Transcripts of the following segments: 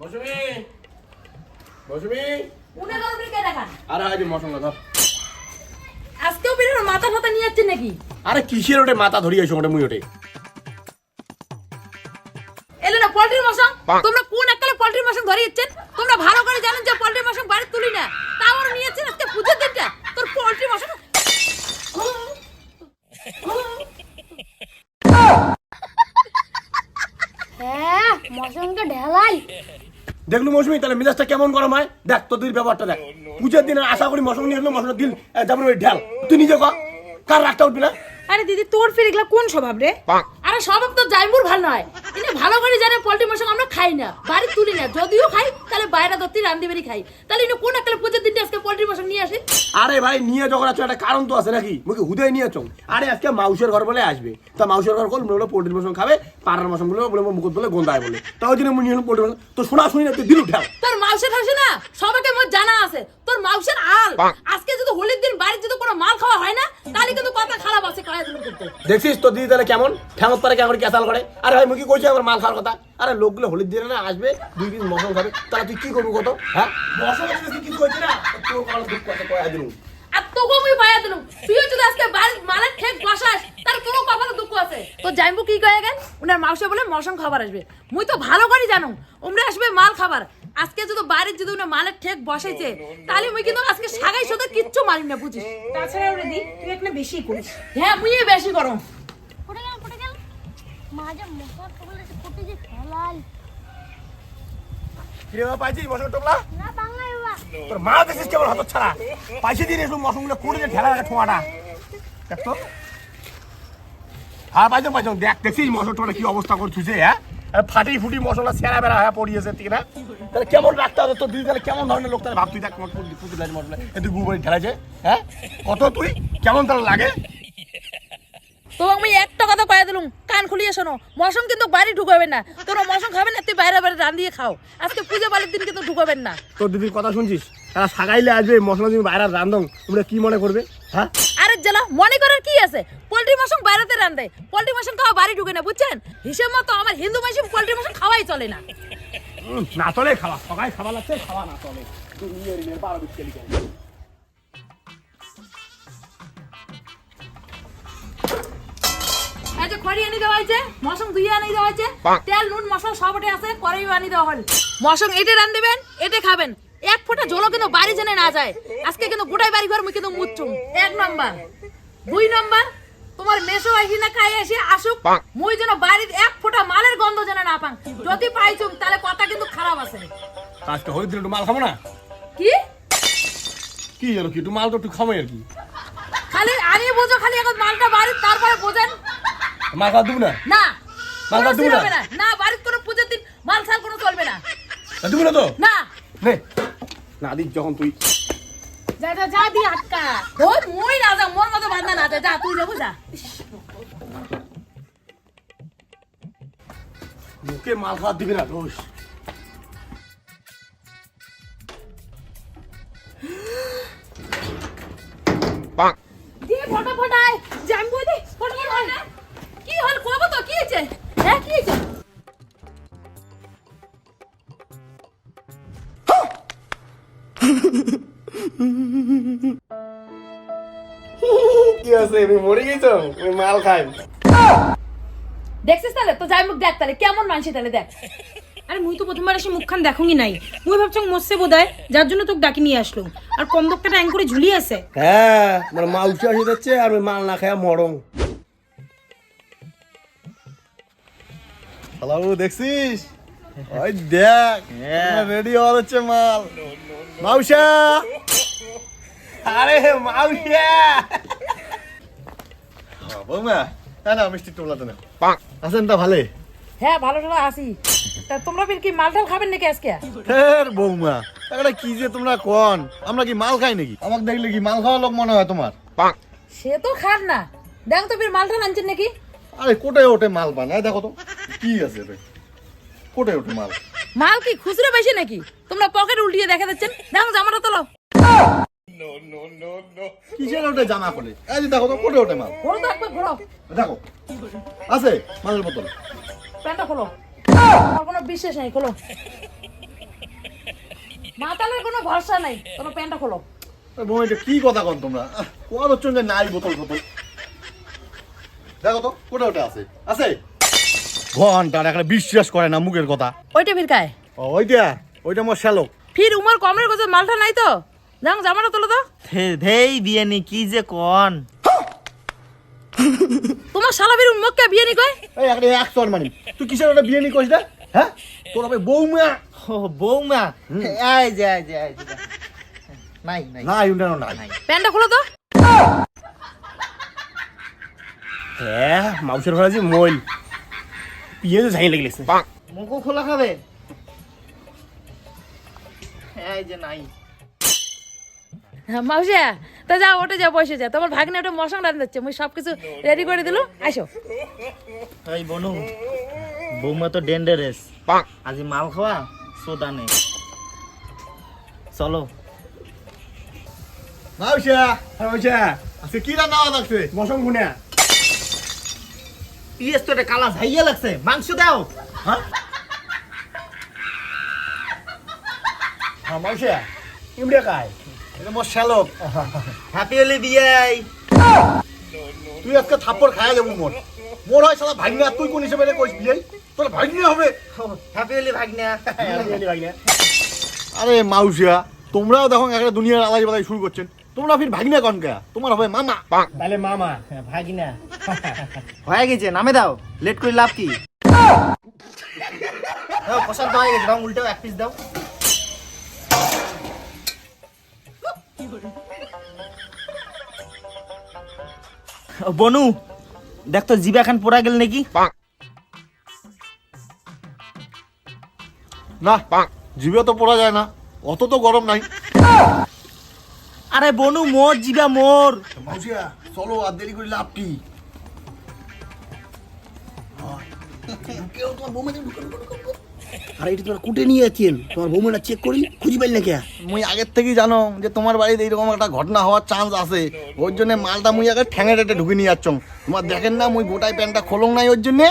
মৌসুমি মৌসুমি। উনি গরমে কে দেখান? আরে হাই মশলা ধর। আজকেও বেরোনো মাথা ফাতা নিয়ে যাচ্ছেন নাকি? আরে কিসের ওটে মাথা ধরিয়েছো ওটা মুই ওটে? এলে না পোল্ট্রির মশং তোমরা কোন এককালে পোল্ট্রির মশং ধরে যাচ্ছেন? তোমরা ভালো করে জানেন যে পোল্ট্রির মশং বাড়ি তুলি না। তাও ওরা নিয়ে যাচ্ছেন আজকে পুজোর দিনটা? তোর পোল্ট্রি মশং দেখলু মৌসুমি তাহলে মেজাজটা কেমন গরম হয়? দেখ তোর দিল ব্যাপারটা দেখ। পুজোর দিন আশা করি মশলা নিয়ে আসলো মশলা দিল যেমন ওই ঢেল। তুই নিজে কর কার রাখতে উঠবি না? আরে দিদি তোর ফির কোন স্বভাব রে? আরে স্বভাব তো জাইমুর ভালো নয়। তিনি ভালো করে জানে পোল্ট্রি মশং আমরা খাই না বাড়ি তুলি না। যদিও খাই তাহলে বাইরে ধরতে রান্দি বেরি খাই। তাহলে ইনি কোন একটা পুজোর দিনটা আজকে পোল্ট্রি মশং নিয়ে আসে? আরে ভাই নিয়ে যখন আছো একটা কারণ তো আছে নাকি? মুখে হুদয় নিয়ে চল আরে আজকে মাউসের ঘর বলে আসবে। তা মাউসের ঘর কল বলে পোল্ট্রির মশন খাবে পাড়ার মশন বলে বলে মুকুট বলে গন্ধায় বলে। তা ওই জন্য মুই নিয়ে পোল্ট্রি মশন তো শোনা শুনি না তুই দিল উঠাও তোর মাউসের হাসে না সবাইকে মোর জানা আছে। তোর মাউসের আল আজকে যদি হোলির দিন বাড়িতে যদি কোনো মাল খাওয়া হয় না তাহলে কিন্তু কথা খারাপ আছে কায়া দিল করতে দেখছিস তোর দিদি তাহলে কেমন? ঠ্যাঙত পারে কেমন ক্যাসাল করে? আরে ভাই কইছি আমার মাল খাওয়ার কথা। আরে লোকগুলো হোলির দিনে না আসবে দুই খাবে। তাহলে তুই কি করবি কত? হ্যাঁ? তুই কি কইছিস না? তোর কারণ দুঃখ আছে কয়া দিলু আর তোকে আমি পাইয়া দিলাম। তুইও যদি আজকে বাড়ির মালের ঠেক বসাস তার কোনো কপালে দুঃখ আছে। তো জানব কি কয়ে গেল? উনার মাউসে বলে মশন খাবার আসবে। মুই তো ভালো করে জানো উমরা আসবে মাল খাবার। আজকে যদি বাড়ির যদি উনার মালের ঠেক বসাইছে তাহলে মুই কিন্তু আজকে সাগাই সাথে কিচ্ছু মারিম না বুঝিস? তাছাড়া ওরে দি তুই একটা বেশি করিস। হ্যাঁ মুই বেশি গরম। ফুটে গেল ফুটে গেল। মাঝে মশার টুকলে ফুটে যে ঢেলাই কিরে বাবা পাইছিস মশন টোপলা? না বাংলায় বাবা। তোর মা দেখছিস কেমন হত ছাড়া। পাইছে দিয়ে এসব মশনগুলো করে যে ঠেলা রাখে ঠোঁয়াটা। দেখ তো। হ্যাঁ পাইছো পাইছো দেখ দেখছিস মশন টোটা কি অবস্থা করে থুছে হ্যাঁ? ফাটি ফুটি মশলা সেরা বেড়া হ্যাঁ পড়িয়েছে ঠিক না? তাহলে কেমন রাখতে হবে তোর দিদি? তাহলে কেমন ধরনের লোক? তাহলে ভাব তুই দেখ তুই গুবরি ঠেলাছে হ্যাঁ? কত তুই? কেমন তাহলে লাগে? তো আমি একটা কথা কয়ে দিলুম কান খুলিয়ে শোনো। মশন কিন্তু বাড়ি ঢুকাবেন না। তোরা মশন খাবেন না তুই বাইরে বাইরে রান্ধিয়ে খাও। আজকে পুজো বাড়ির দিন কিন্তু ঢুকাবেন না। তোর দিদির কথা শুনছিস? তারা সাগাইলে আসবে মশলা তুমি বাইরে রান্ধং তোমরা কি মনে করবে? হ্যাঁ? আরে জেলা মনে করার কি আছে? পোল্ট্রি মশন বাইরেতে রান্ধে পোল্ট্রি মশন খাওয়া বাড়ি ঢুকে না বুঝছেন? হিসেব মতো আমার হিন্দু মাসিম পোল্ট্রি মশন খাওয়াই চলে না। না চলে খাওয়া সবাই খাওয়া লাগছে খাওয়া না চলে। বারো বিশ কেজি যে খড়ি আনি দেওয়া হয়েছে মশন ধুইয়ে আনি দেওয়া হয়েছে তেল নুন মশলা সব ওটে আছে করেই আনি দেওয়া হল। মশন এটে রান দেবেন এটে খাবেন। এক ফোঁটা জলও কিন্তু বাড়ি জেনে না যায়। আজকে কিন্তু গোটাই বাড়ি ঘর মুই কিন্তু মুচ্ছুম এক নাম্বার। দুই নাম্বার। তোমার মেসো আইসি না খাই আসি আসুক। মুই যেন বাড়ির এক ফোঁটা মালের গন্ধ যেন না পান যদি পাইছুম তাহলে কথা কিন্তু খারাপ আছে। আজকে হরিদ্র একটু মাল খাব না? কি? কি আর কি একটু মাল তো একটু খাব আর কি। খালি আনি বোঝো খালি এখন মালটা বাড়ির তারপরে বোঝেন। মাল দেবো না? না মাল দেবো না? না। বাড়ির কোনো পুজোর দিন মাল সাল কোনো চলবে না। দেবো না তো? না। নে। না দিস যখন তুই যা দি আটকা। ওই মুই যা মোর মতো বান্ধা না, যা তুই যা। মুখে মাল খাওয়া দিবি না, দোষ। মরে গেছ? আমি মাল খাই দেখছিস তাহলে? তো যাই মুখ দেখ তাহলে। কেমন মানছি তাহলে দেখ। আরে মুই তো প্রথমবার এসে মুখখান দেখুনি নাই। মুই ভাবছং মরছে বোধহয় যার জন্য তোকে ডাকি নিয়ে আসলো। আর ট্যাং করে ঝুলিয়ে আছে। হ্যাঁ মানে মা উঠে আসে যাচ্ছে আর ওই মাল না খায় মরং। হ্যালো দেখছিস? ওই দেখ রেডি হওয়া হচ্ছে মাল। মাউসা! আরে মাউসিয়া হ্যাঁ, বৌমা হ্যাঁ না মিষ্টি টোলাতে না আছেন তা ভালে হ্যাঁ ভালো ভালো আসি তা তোমরা ফির কি মালটাল খাবেন নাকি আজকে? ফের বৌমা একটা কি যে তোমরা কন? আমরা কি মাল খাই নাকি? আমাকে দেখলে কি মাল খাওয়া লোক মনে হয় তোমার? সে তো খান না। দেখ তো ফির মালটাল আনছেন নাকি? আরে কোটায় ওঠে মাল বানায়। দেখো তো কি আছে রে? কোটায় ওঠে মাল। মাল কি খুচরো বেশি নাকি? তোমরা পকেট উল্টিয়ে দেখা দিচ্ছেন। দেখো জামাটা তোলো। কিসের ওঠে জানা করে এই যে দেখো তো কোটে ওঠে মাল। ঘোরো তো একবার ঘোরো দেখো আছে মালের বোতল। প্যান্টটা খোলো। আমার কোনো বিশ্বাস নেই খোলো। মাতালের কোনো ভরসা নাই কোনো প্যান্টটা খোলো। বৌমা এটা কি কথা কন তোমরা? হচ্ছে যে নাই বোতল বোতল দেখো তো কোটা ওটা আছে? আছে? ঘণ্টার একটা বিশ্বাস করে না মুখের কথা। ওইটা ফির কায় ও, ওইটা ওইটা আমার শ্যালক ফির উমার কমের কাছে মালটা নাই তো? যাও জামাটা তোলো তো। ধেই বিয়ে নি কি যে কন? তোমার শালা উন্মুখকে বিয়ে নি কয়? এই একটা এক চর মানি তুই কিসের ওটা বিয়ে নি না হ্যাঁ? তোর হবে বৌমা। ও বৌমা। এই যে এই যে যে। নাই নাই। না ইউন্ডা নাই। প্যান্টটা খোলো তো। হ্যাঁ মাউসের ঘরে যে মইল। পিয়ে যাই লাগলেছে মুখও খোলা খাবে। এই যে নাই। হ্যাঁ, মাউসিয়া তা যাও ওটা যাও বসে যা। তোমার ভাগ্নে ওটা মশাং রান দিচ্ছে মুই সব কিছু রেডি করে দিল আসো। এই বনু বৌমা তো ডেঞ্জারাস আজি মাল খাওয়া সোদানে চলো। মাউসা মাউসা আজকে কি রান্না লাগছে? মশং গুনে পিএস তো এটা কালা ঝাইয়া লাগছে। মাংস দাও। হ্যাঁ? হ্যাঁ মাউসা ইমড়ে কায় এটা আমার শ্যালক। হ্যাপি হলি বিয়াই। তুই আজকে থাপ্পড় খায়া যাব মোর। মোর হয় সালা ভাগ্নে তুই কোন হিসেবে কইস বিয়ে তোর ভাগ্নে হবে। হ্যাপি হলি ভাগনা। আরে মাউসিয়া তোমরাও দেখো একটা দুনিয়ার আলাই বালাই শুরু করছেন। তোমরা ফির ভাগ্নে কন কে? তোমার হবে মামা। তাহলে মামা ভাগিনা। হয়ে গেছে নামে দাও। লেট করে লাভ কি? দাও পছন্দ হয়ে গেছে। দাও উল্টেও এক পিস দাও ও, বনু দেখ তো জিবা খান পোড়া গেল নাকি? না জিভে তো পড়া যায় না। অত তো গরম নাই। আরে বনু মোর জিবা মোর। মাউসিয়া চলো আর দেরি করে লাভ কি? আর এটা তোরা কুটে নিয়ে যাচ্ছেন তোমার বৌমাটা চেক করি খুঁজি পাইল না কে মুই আগের থেকেই জানো যে তোমার বাড়িতে এইরকম একটা ঘটনা হওয়ার চান্স আছে। ওর জন্য মালটা মুই আগে ঠ্যাঙে টেটে ঢুকে নিয়ে যাচ্ছ। তোমার দেখেন না মুই গোটাই প্যান্টটা খোলং নাই ওর জন্যে।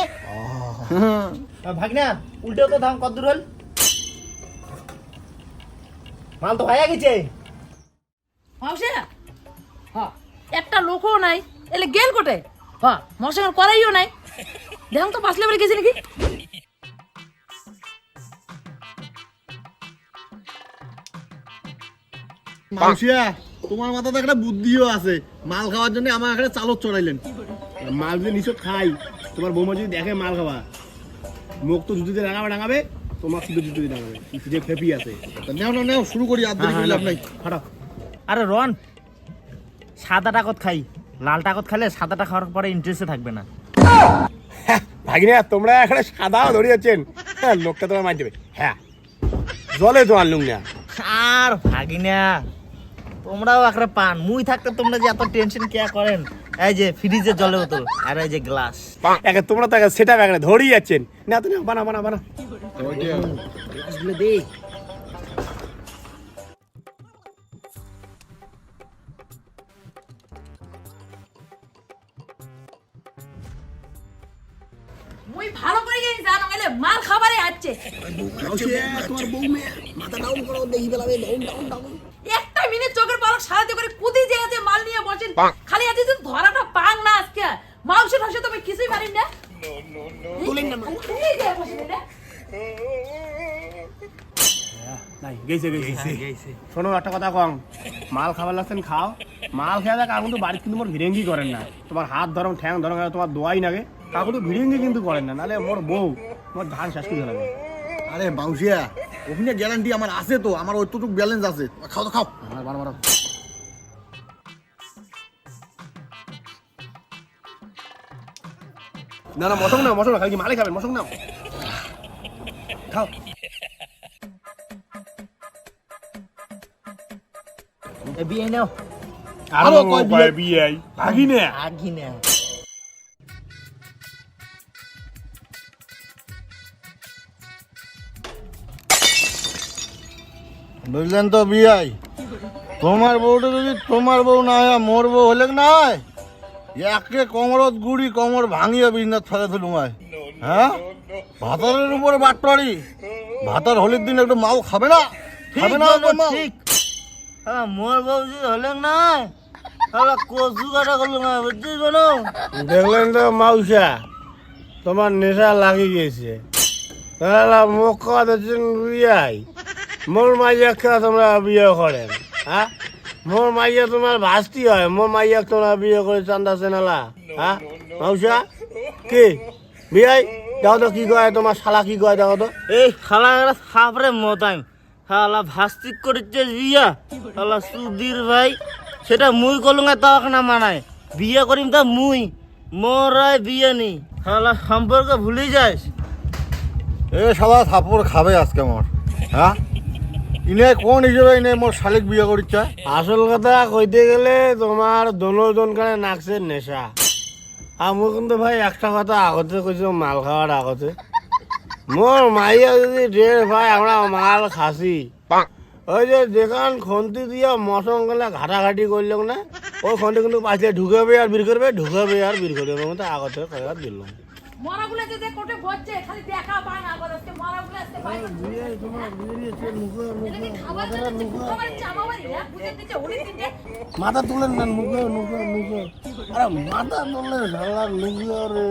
ভাগনা উল্টেও তো দাম কত দূর হল? মাল তো হয়ে গেছে। হ্যাঁ একটা লোকও নাই এলে গেল কোটে? হ্যাঁ মশাং করাইও নাই। দেখুন তো পাঁচলে বলে গেছে নাকি? মাউসিয়া তোমার মাথাতে একটা বুদ্ধিও আছে। মাল খাওয়ার জন্য আমার এখানে চালত চড়াইলেন। মাল যদি নিচত খাই। তোমার বৌমা যদি দেখে মাল খাওয়া। মুখ তো জুতিতে রাঙাবে রাঙাবে তোমার শুধু জুতিতে রাঙাবে। যে ফেপি আছে। নেও না নেও শুরু করি আর দেরি লাভ নাই। ফাটাও। আরে রন সাদা টাকত খাই। লাল টাকত খাইলে সাদাটা খাওয়ার পরে ইন্টারেস্টে থাকবে না। ভাগিনা তোমরা এখানে সাদা ধরে যাচ্ছেন হ্যাঁ লোকটা তোমার মার দেবে। হ্যাঁ। জলে তো আনলুম না আর ভাগিনা তোমরাও একটা পান। মুই থাকতে তোমরা যে এত টেনশন কে করেন? এই যে ফ্রিজে জলে বোতল আর এই যে গ্লাস একে তোমরা তো সেটা এখানে ধরেই যাচ্ছেন। না তো না বানা বানা বানা। দে। মুই ভালো করে গেছি জানো এলে মাল খাবারে আছে তোমার বৌমে মাথা ডাউন করো দেখি বেলাবে ডাউন ডাউন ডাউন একটা মিনিট চোখের পলক সারাতে করে কুদি যে আছে মাল নিয়ে বসেন খালি যে ধরাটা পাং না আজকে। মাংস ঠাংস তুমি কিছুই পারেন না। তুলেন। নাই গেছে গেছে শোনো একটা কথা কম। মাল খাবার লাগছেন খাও। মাল খেয়ে দেখ কাকু তো কিন্তু মোর ভিড়েঙ্গি করেন না। তোমার হাত ধরম ঠ্যাং ধরম তোমার দোয়াই নাগে। কাকু তো ভিড়েঙ্গি কিন্তু করেন না নাহলে মোর বউ মোর ধান শেষ করে লাগবে আরে মাউসিয়া ওখানে গ্যারান্টি আমার আছে তো আমার ওইটুকু ব্যালেন্স আছে। খাও তো খাও। বারো বারো। না না মশক না মশক না খালি কি মালে খাবেন মশক না খাও। বিয়ে নাও। আরও কয় বিয়ে? বিয়ে? ভাগি না বুঝলেন তো বিয়াই? তোমার বউটা যদি তোমার বউ না হয় মোর বউ হলে না হয় একে কমরত গুড়ি কমর ভাঙিয়ে বিজনেস ফেলে দিলুম আয় হ্যাঁ? ভাতারের উপরে বাটপাড়ি ভাতার হোলির দিন একটু মাল খাবে না? খাবে না ঠিক। হ্যাঁ মোর বউ যদি হলেন নাই তাহলে কচু কাটা করল না বুঝছিস বলো? দেখলেন তো মাউসা তোমার নেশা লাগি গেছে। তাহলে মুখ কথা দিচ্ছেন বিয়াই মোর মাইয়া খেলা তোমরা বিয়ে করেন হ্যাঁ? মোর মাইয়া তোমার ভাস্তি হয় মোর মাইয়া তোমরা বিয়ে করে চান্দা সেনালা হ্যাঁ মাউসা? কি? বিয়াই? দাও তো কি কয় তোমার শালা কি কয় দেখো তো। এই শালা এরা সাপরে মতাম শালা ভাস্তিক করেছে বিয়া। শালা সুধীর ভাই সেটা মুই করলুম তাও না মানায়। বিয়ে করিম তা মুই মোর আর বিয়ে নি শালা সম্পর্ক ভুলে যাস। এ সবাই থাপড় খাবে আজকে মোর হ্যাঁ ইনে কোন হিসেবে ইনে মোর শালিক বিয়ে করিচ্ছে? আসল কথা কইতে গেলে তোমার দোনোজন কানে নাকছে নেশা। আর মই কিন্তু ভাই একটা কথা আগতে কইছো মাল খাওয়ার আগতে। মোর মাইয়া যদি ডের ভাই, আমরা মাল খাসি। ওই যে যেখান খন্তি দিয়া মশন গেলে ঘাটাঘাটি করল না ওই খন্তি কিন্তু পাশে ঢুকাবে আর বের করবে, ঢুকাবে আর বের করবে মতো আগতে কয়ার দিলাম। মরাগুলো যে যে কোটে বসছে খালি দেখা পায় না আবার আজকে মরাগুলো আজকে বাইরে এটা কি খাবার জন্য যে চামা বাড়ি হ্যাঁ বুঝে দিতে হলি দিতে মাথা তুলেন না নুকে মুখে নুকে আরে মাথা তুললে ঝালা নুকে রে।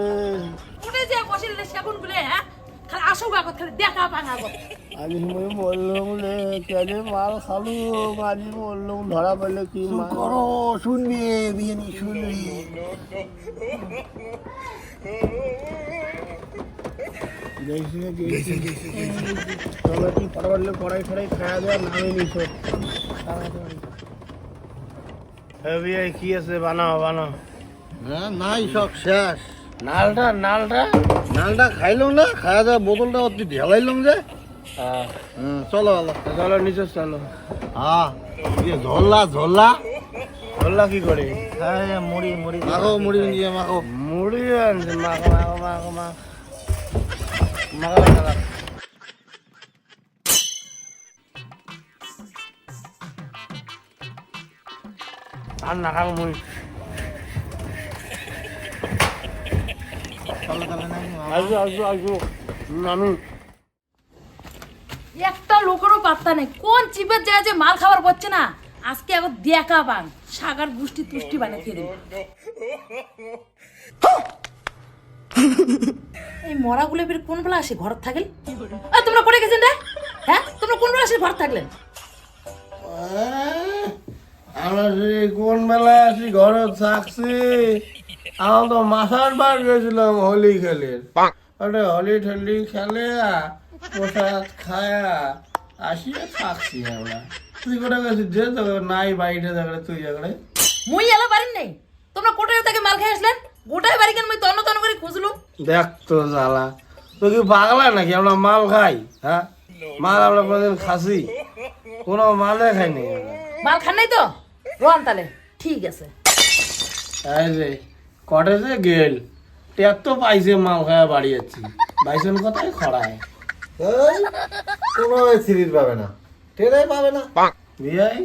উঠে যে বসিলে সেগুন গুলে হ্যাঁ খালি আসুক আগত খালি দেখা পায় না আগত আজ মই বললাম রে কেন মাল খালু আজি বললাম ধরা পেলে কি করো শুনবি বিয়ে নি শুনবি। দেখছি দেখছি চলো কড়াই ফড়াই খাওয়া দেওয়া নামে নিছ হ্যাঁ কি আছে বানাও বানাও। হ্যাঁ নাই সব শেষ। নালটা নালটা নালটা খাইলাম না খাওয়া দাওয়া বোতলটা অতি ঢেলাইলাম যে। চলো চলো চলো নিচে চলো। হ্যাঁ ইয়ে ঝোল্লা ঝোল্লা কি করে? হ্যাঁ মুড়ি মুড়ি। মাখো মুড়ি দিয়ে মাখো। আসব আসব একটা লোকেরও পাত্তা নেই। কোন চিপের যায় যে মাল খাবার পড়ছে না আজকে এখন দেখা পান সাগার গুষ্টি তুষ্টি বানিয়ে খেয়ে দেবে। এই মরাগুলো ফির কোন বেলা আসে ঘর আর তোমরা করে গেছেন রে? হ্যাঁ? তোমরা কোন বেলা আসে ঘর থাকলেন? আমরা সেই কোন বেলায় আসি ঘরে থাকছি আমার তো মাথার বার গেছিলাম হোলি খেলে। ওটা হোলি ঠলি খেলে প্রসাদ খায়া আসিয়া থাকছি আমরা। তুই কোথায় গেছিস? যে তো নাই বাড়িতে থাকলে তুই জায়গায় মুই এলা বাড়ির নেই। তোমরা কোটায় থেকে মাল খেয়ে আসলেন? গোটাই বাড়ি কেন মুই তন্ন তন্ন করে খুঁজলুম? দেখ তো জ্বালা। তো কি পাগলা নাকি? আমরা মাল খাই হ্যাঁ? মাল আমরা কোনোদিন খাসি। কোনো মালে খাইনি মাল খান নাই তো? রন তাহলে ঠিক আছে। এই যে কটেজে গেল টেক তো পাইছে মাল খায়া বাড়ি যাচ্ছি বাইসন কথাই খড়ায়? এই, কোনো সিরিজ পাবে না। টেরাই পাবে না। বিয়াই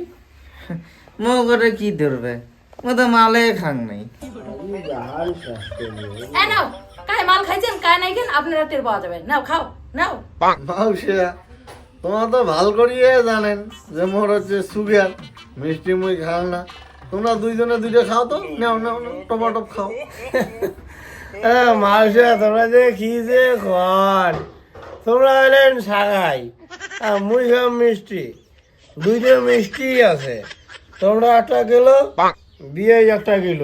মো করে কি ধরবে? ও তো মালে খাং নাই। নাও কায় মাল খাইছেন কায় নাই কেন? আপনারা টের পাওয়া যাবে নাও খাও নাও। মাউসিয়া তোমার তো ভালো করিয়ে জানেন যে মোর হচ্ছে সুগার মিষ্টি মুই খাও না। তোমরা দুইজনে দুইটা খাও তো নাও নাও টপাটপ খাও। মাউসা তোমরা যে কি যে কর তোমরা হলেন সাগাই আর মুই খাম মিষ্টি। দুইটা মিষ্টি আছে। তোমরা একটা কিলো বিয়ে একটা গেল।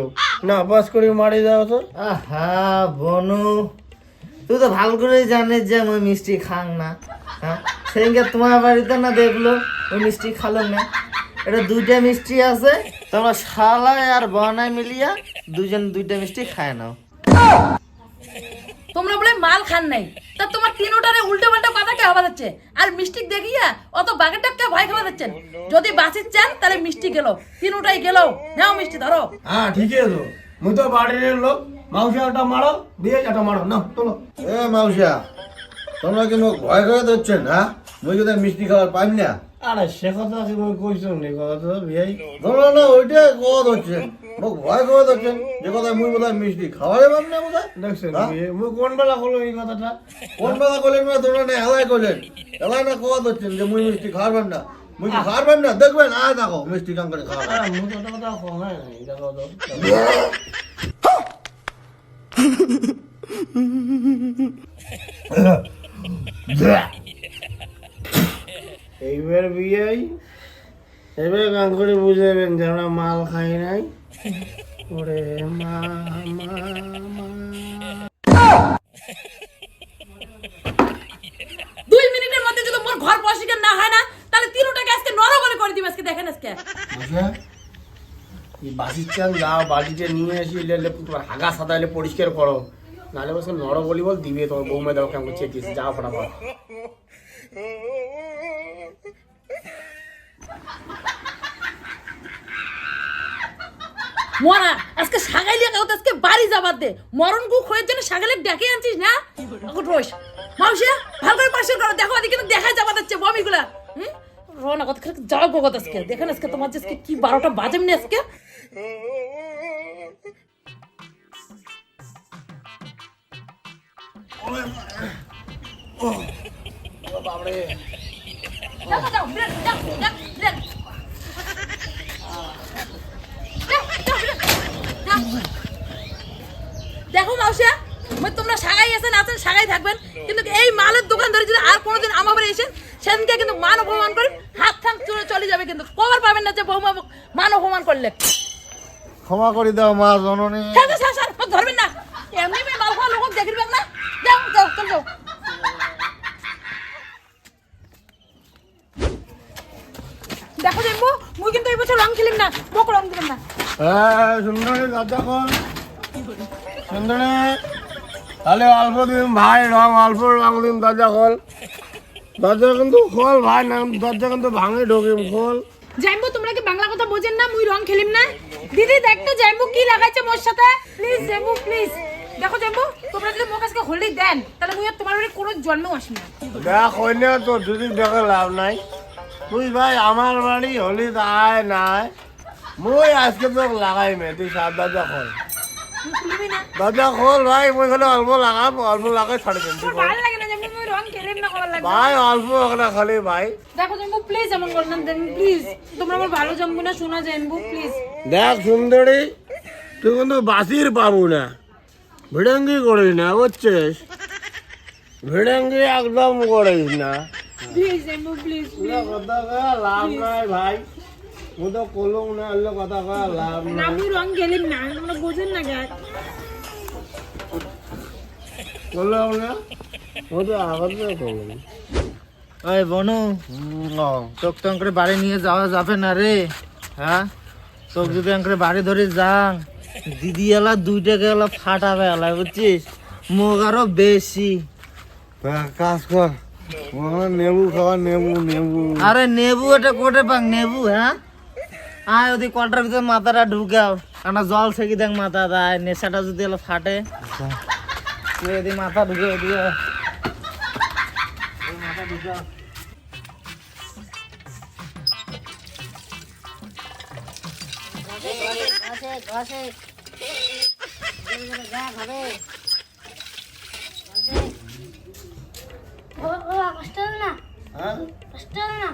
না, বাস করে মারি যাও তো। আহা, বনু, তুই তো ভালো করেই জানিস যে আমি মিষ্টি খাং না। হ্যাঁ? সেদিনকে তোমার বাড়িতে না দেখল, ওই মিষ্টি খালো না। এটা দুইটা মিষ্টি আছে, তোমরা শালায় আর বনায় মিলিয়া দুজন দুইটা মিষ্টি খায় নাও। তোমরা বলে মাল খান নাই। তা তোমার তিনোটারে উল্টো পাল্টা কথা কে হবা যাচ্ছে? আর মিষ্টি দেখিয়া অত বাগের টাকা ভয় খাওয়া যাচ্ছেন যদি বাঁচির চান তাহলে মিষ্টি গেল। তিনোটাই গেল। নাও মিষ্টি ধরো। হ্যাঁ ঠিক আছে। তো মুই তো বাড়ির লোক। মাউসা একটা মারো বিয়ে একটা মারো। না চলো এ মাউসিয়া তোমরা কি মোক ভয় করে দিচ্ছেন হ্যাঁ? মুই যদি মিষ্টি খাবার পাই না আরে সে কথা কি মুই কইছো নি? কথা তো বিয়াই তোমরা না। ওইটাই কথা হচ্ছেন মোক ভয় করে দিচ্ছেন যে কথা মুই বোধহয় মিষ্টি খাওয়ারে পাব না বোধহয় দেখছেন হ্যাঁ? মুই কোন বেলা হলো এই কথাটা? কোন বেলা করলেন না তোমরা না হেলাই করলেন হেলাই না কথা হচ্ছেন যে মুই মিষ্টি খাওয়াবেন না মুই কি খাওয়ার না দেখবেন আয় দেখো মিষ্টি কাম করে খাওয়া আরে মুখ কথা কমে নাই দেখো তো এইবার বিয়াই এবার গান করে বুঝাবেন যে আমরা মাল খাই নাই। ওরে মা মা মা। দুই মিনিটের মধ্যে যদি মোর ঘর পরিষ্কার না হয় না তাহলে তিনোটাকে আজকে নরবলে করে দিবে আজকে দেখেন আজকে। বুঝলে এই বাসির চাল যাও বাড়িতে নিয়ে তোমার হাগা সাদা এলে পরিষ্কার করো। নাহলে বসে নর বলি বল দিবে তোমার বৌমা দাও কেমন চেয়ে যাও ফটাফট। মরা আজকে সাগাইলে কেউ আজকে বাড়ি যাবার দে মরণ গু খোয়ের জন্য সাগালে ডেকে আনছিস না এখন মাউসিয়া ভালো করে পাশে করো দেখো ওদিকে কিন্তু দেখা যাবার যাচ্ছে বমিগুলা হুম রোনা খেলে যাও গো আজকে দেখেন আজকে তোমার আজকে কি বারোটা বাজেমনি আজকে যাও, দেখো মাউসিয়া তোমরা সাগাই আছেন আছেন সাগাই থাকবেন। কিন্তু এই মালের দোকান ধরে যদি আর কোনোদিন আমার বাড়ি এসেন সেদিনকে কিন্তু মান অপমান করে হাত থাক চলে চলে যাবে কিন্তু। কবার পাবেন না যে বৌমা মান অপমান করলে। ক্ষমা করে দাও মা জননী স্যার স্যার স্যার মোক ধরবেন না এমনি মেয়ে মাল খাওয়া লোক দেখির না যাও যাও চল যাও দেখো দেখব মুই কিন্তু এই বছর রং খেলিম না মোক রং দিলাম না হ্যাঁ সুন্দরী দরজা খোল সুন্দরী তাহলে অল্প দিন ভাই রং অল্প রং দিন দরজা খোল দরজা কিন্তু খোল ভাই না দরজা কিন্তু ভাঙে ঢোকিম খোল। জাইম্বু তোমরা কি বাংলা কথা বোঝেন না? মুই রং খেলিম না? দিদি দেখ তো জাইম্বু কি লাগাইছে মোর সাথে? প্লিজ জাইম্বু প্লিজ দেখো জাইম্বু তোমরা যদি মোক আজকে হোল্ডি দেন তাহলে মুই আর তোমার বাড়ি কোনো জন্মেও আসি না। দেখ হইলে তো যদি দেখে লাভ নাই। তুই ভাই আমার বাড়ি হলি আয় নাই। মুই আজকে তোক লাগাই মে তুই সাত দরজা খোল খুলিবি খোল ভাই মুই খালি অল্প লাগাম অল্প লাগাই ছাড়ি দিন তুই ভাই অল্প ওখানে খালি ভাই। দেখো জাইম্বু প্লিজ এমন করো না দেন প্লিজ তোমরা আমার ভালো জাম্বু না শোনা জাইম্বু প্লিজ দেখ সুন্দরী তুই কিন্তু বাসির পাবো না। ভিড়ঙ্গি করিস না বুঝছিস ভিড়ঙ্গি একদম করিস না। প্লিজ জাইম্বু প্লিজ কথা লাভ নাই ভাই। ও তো কলম না এগুলো কথা কয়া লাভ না মুই রং খেলিম না তোমরা বোঝেন না গাছ। কলম না? ও তো আগতে কলম। ওই বনু তোক তো করে বাড়ি নিয়ে যাওয়া যাবে না রে হ্যাঁ? তোক যদি করে বাড়ি ধরে যাং দিদি এলা দুইটা গেলা ফাটাবে এলা বুঝছিস? মুখ আরও বেশি। কাজ কর। নেবু খাওয়া নেবু নেবু। আরে নেবু এটা কোটে পাক নেবু হ্যাঁ? আয় ওদি কটার ভিতরে মাথাটা ঢুকাও। কারণ জল সেকি দেখ মাথা দেয় নেশাটা যদি এলো ফাটে। তুই এদি মাথা ঢুকে দিয়ে ও ও কষ্ট না? হ্যাঁ? কষ্ট না?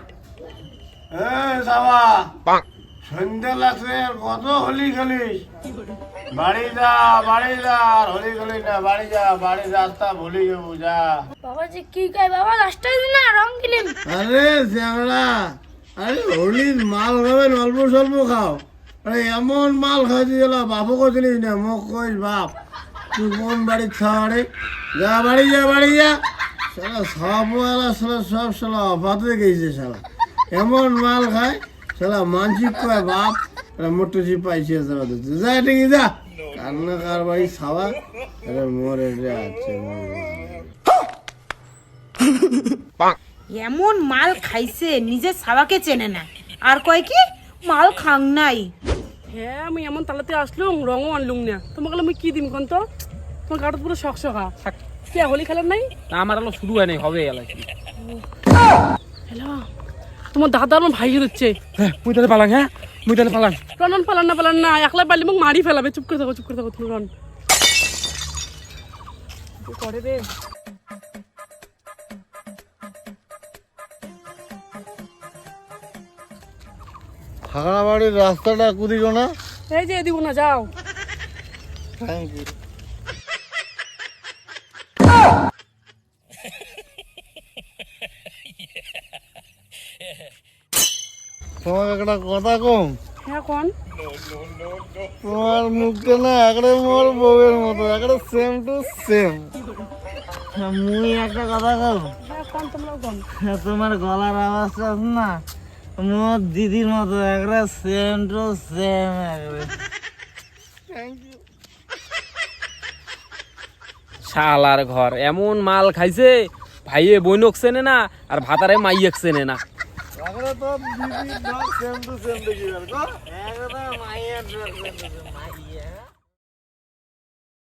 এই সাবা সন্ধ্যা লাগছে কত হোলি খেলিস বাড়ি যা বাড়ি যা হোলি খেলিস না বাড়ি যা বাড়ি যা রাস্তা ভুলি যাব যা। বাবা যে কি কয় বাবা না রং কিলিম আরে শ্যামলা আরে হোলির মাল খাবেন অল্প স্বল্প খাও। আরে এমন মাল খাইছি গেল বাপকে চিনিস না মোক কইস বাপ তুই কোন বাড়ির খাওয়ারে যা বাড়ি যা বাড়ি যা। সব সালা সব সালা অফাতে গেছে সালা এমন মাল খায় সালা মানসিক কয় বাপ মোটর জি পাইছে সালা দিচ্ছে যা ঠিক যা। কান্না কার বাড়ি খাওয়া আরে মরে যাচ্ছে এমন মাল খাইছে নিজের সাবাকে চেনে না। আর কয় কি? মাল খাং নাই। হ্যাঁ আমি এমন তালাতে আসলুম রঙও আনলুম না। তোমাকে আমি কি দিম কোন তো তোমার গাটা পুরো শখ শখা। কে হোলি খেলার নাই? আমার আলো শুরু হয় নাই হবে এলাই হ্যালো তোমার দাদা আমার ভাই হচ্ছে। হ্যাঁ মুই তাহলে পালাং হ্যাঁ? মুই তাহলে পালাং। রনন পালান না পালান না। একলা পারলে মোক মারি ফেলাবে। চুপ করে থাকো চুপ করে থাকো তুমি রন। করে রে? খাগড়া বাড়ির রাস্তাটা কুদিও না? এই যে দিব না যাও। থ্যাংক ইউ তোমাকে একটা কথা কম? হ্যাঁ কোন? তোমার মুখটা না একড়ে মোর বউয়ের মতো একড়ে সেম টু সেম মুই একটা কথা কব হ্যাঁ কোন তোমরা তোমার গলার আওয়াজটা আছে না মোর দিদির মতো একটা সেম টু সেম একবারে শালার ঘর এমন মাল খাইছে ভাইয়ে বইনক চেনে না আর ভাতারে মাইয়েক চেনে না। একড়ে তো সেম টু সেম দেখি একদম মাইয়ার